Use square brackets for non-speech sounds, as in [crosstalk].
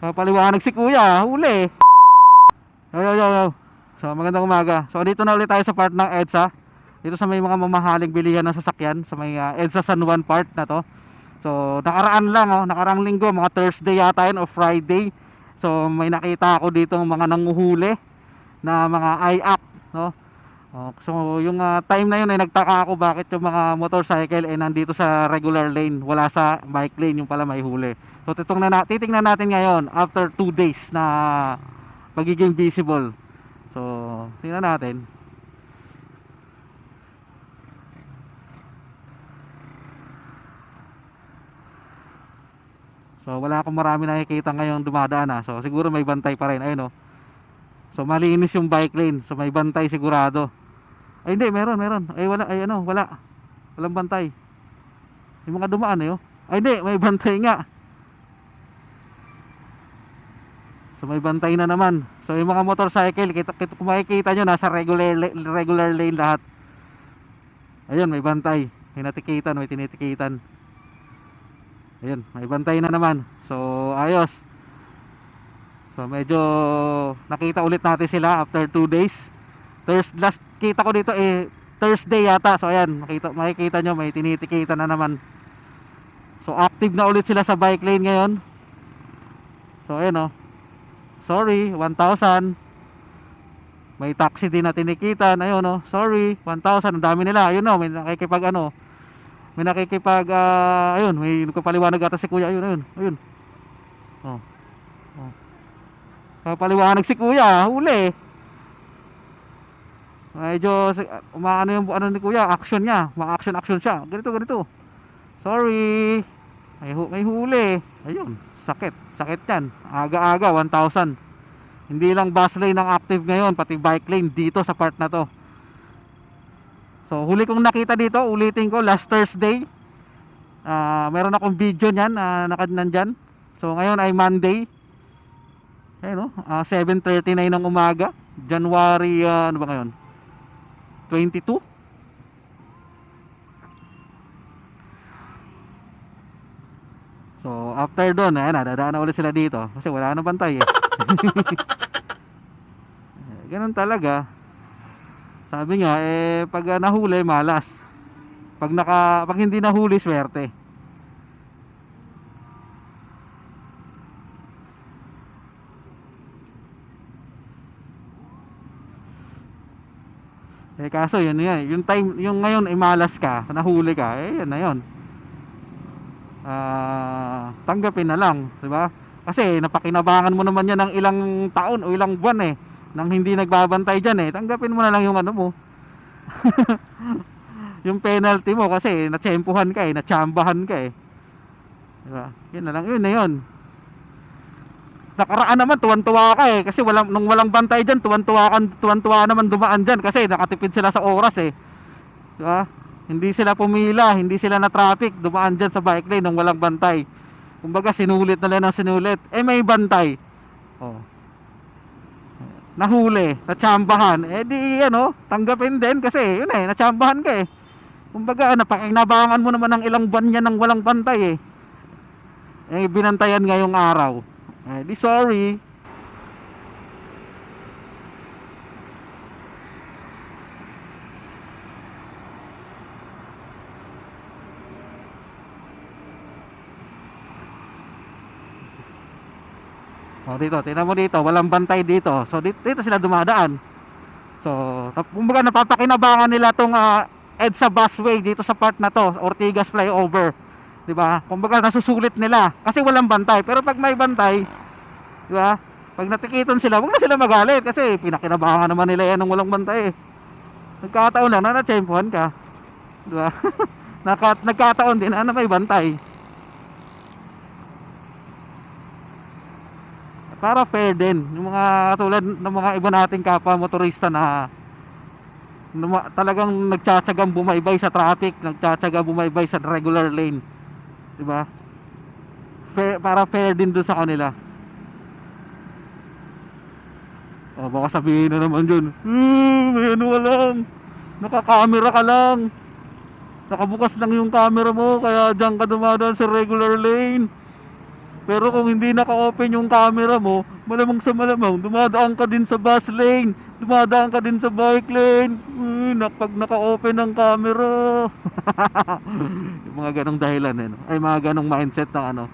Papaliwanag si kuya, huli. Yo, yo, yo, yo. So, magandang umaga. So, dito na ulit tayo sa part ng EDSA. Dito sa may mga mamahaling bilihan ng sasakyan. Sa may ah, EDSA San Juan part na to. So, nakaraan lang, oh. Nakaraang linggo, mga Thursday yata yun o Friday. So, may nakita ako dito mga nanguhuli na mga IAC, no? Oh, so, yung ah, time na yun ay nagtaka ako bakit yung mga motorcycle ay nandito sa regular lane, wala sa bike lane, yung pala may huli. So, titong na, titingnan natin ngayon after 2 days na pagiging visible. So, tingnan natin. So, wala akong marami nakikita ngayon dumadaan ha. So, siguro may bantay pa rin. Ayun oh. So, malinis yung bike lane. So, may bantay sigurado. Ay, hindi. Meron, meron. Ay, wala. Ay, ano, wala. Walang bantay. Yung mga dumaan eh oh. Ay, hindi. May bantay nga. So may bantay na naman. So yung mga motorcycle, kita, kita kung makikita nyo, nasa regular, la- regular lane lahat. Ayun, may bantay. May natikitan, may tinitikitan. Ayun, may bantay na naman. So ayos. So medyo nakita ulit natin sila after 2 days. Thursday, last kita ko dito eh Thursday yata. So ayan, makita, makikita nyo, may tinitikitan na naman. So active na ulit sila sa bike lane ngayon. So ayan oh. Sorry, 1,000. May taxi din na tinikitan. Ayun oh. Sorry, 1,000. Ang dami nila. Ayun oh, may nakikipag ano. May nakikipag ah, ayun, may nagpapaliwanag ata si Kuya. Ayun, ayun. Ayun. Oh. Oh. Papaliwanag si Kuya, huli. Medyo si- umaano yung ano ni Kuya, action niya. Ma-action action siya. Ganito, ganito. Sorry. May, hu- may huli. Ayun, sakit. Sakit yan. Aga-aga, 1,000. Hindi lang bus lane ang active ngayon, pati bike lane dito sa part na to. So, huli kong nakita dito, ulitin ko, last Thursday. Ah, meron akong video niyan, na nakad nandyan. So, ngayon ay Monday. Ayun, no? Ah, 7.39 ng umaga. January, ah, ano ba ngayon? 22? So, after doon, ayan na, dadaan na ulit sila dito. Kasi wala nang bantay. Eh, [laughs] Ganun talaga. Sabi nga, eh, pag ah, nahuli, malas. Pag, naka, pag hindi nahuli, swerte. Eh kaso yun yan, yung time yung ngayon ay malas ka, nahuli ka, eh yan na yun. Ah, tanggapin na lang, 'di ba? Kasi napakinabangan mo naman yan ng ilang taon o ilang buwan eh nang hindi nagbabantay diyan eh. Tanggapin mo na lang yung ano mo. [laughs] yung penalty mo kasi natsempuhan ka eh, natsambahan ka eh. 'Di ba? Yun na lang, yun na yun. Nakaraan naman tuwan-tuwa ka eh kasi walang nung walang bantay diyan, tuwan-tuwa ka, tuwan-tuwa naman dumaan diyan kasi nakatipid sila sa oras eh. 'Di ba? Hindi sila pumila, hindi sila na traffic, dumaan diyan sa bike lane nung walang bantay. Kumbaga sinulit na lang ng sinulit. Eh may bantay. Oh. Nahuli, natsambahan. Eh di ano, tanggapin din kasi yun eh, natsambahan ka eh. Kumbaga napakinabangan mo naman ng ilang buwan yan ng walang bantay eh. Eh binantayan ngayong araw. Eh di sorry. Oh, dito, tingnan mo dito, walang bantay dito. So dito, dito sila dumadaan. So, kumbaga napapakinabangan nila tong ah, EDSA busway dito sa part na to, Ortigas flyover. 'Di ba? Kumbaga nasusulit nila kasi walang bantay. Pero pag may bantay, 'di ba? Pag natikitan sila, huwag na sila magalit kasi pinakinabangan naman nila yan ng walang bantay. eh. Nagkataon lang na natsempuhan ka. 'Di ba? [laughs] Naka, nagkataon din na may bantay. para fair din yung mga tulad ng mga iba nating kapwa motorista na, na talagang nagtsatsagang bumaybay sa traffic, nagtsatsaga bumaybay sa regular lane. 'Di ba? Para fair din doon sa kanila. O baka sabihin na naman dyan, hmm, may ano ka lang, nakakamera ka lang. Nakabukas lang yung camera mo, kaya dyan ka dumadaan sa regular lane. Pero kung hindi naka-open yung camera mo, malamang sa malamang, dumadaan ka din sa bus lane, dumadaan ka din sa bike lane. Uy, nak pag naka-open ang camera. [laughs] yung mga ganong dahilan, eh, no? ay mga ganong mindset ng ano,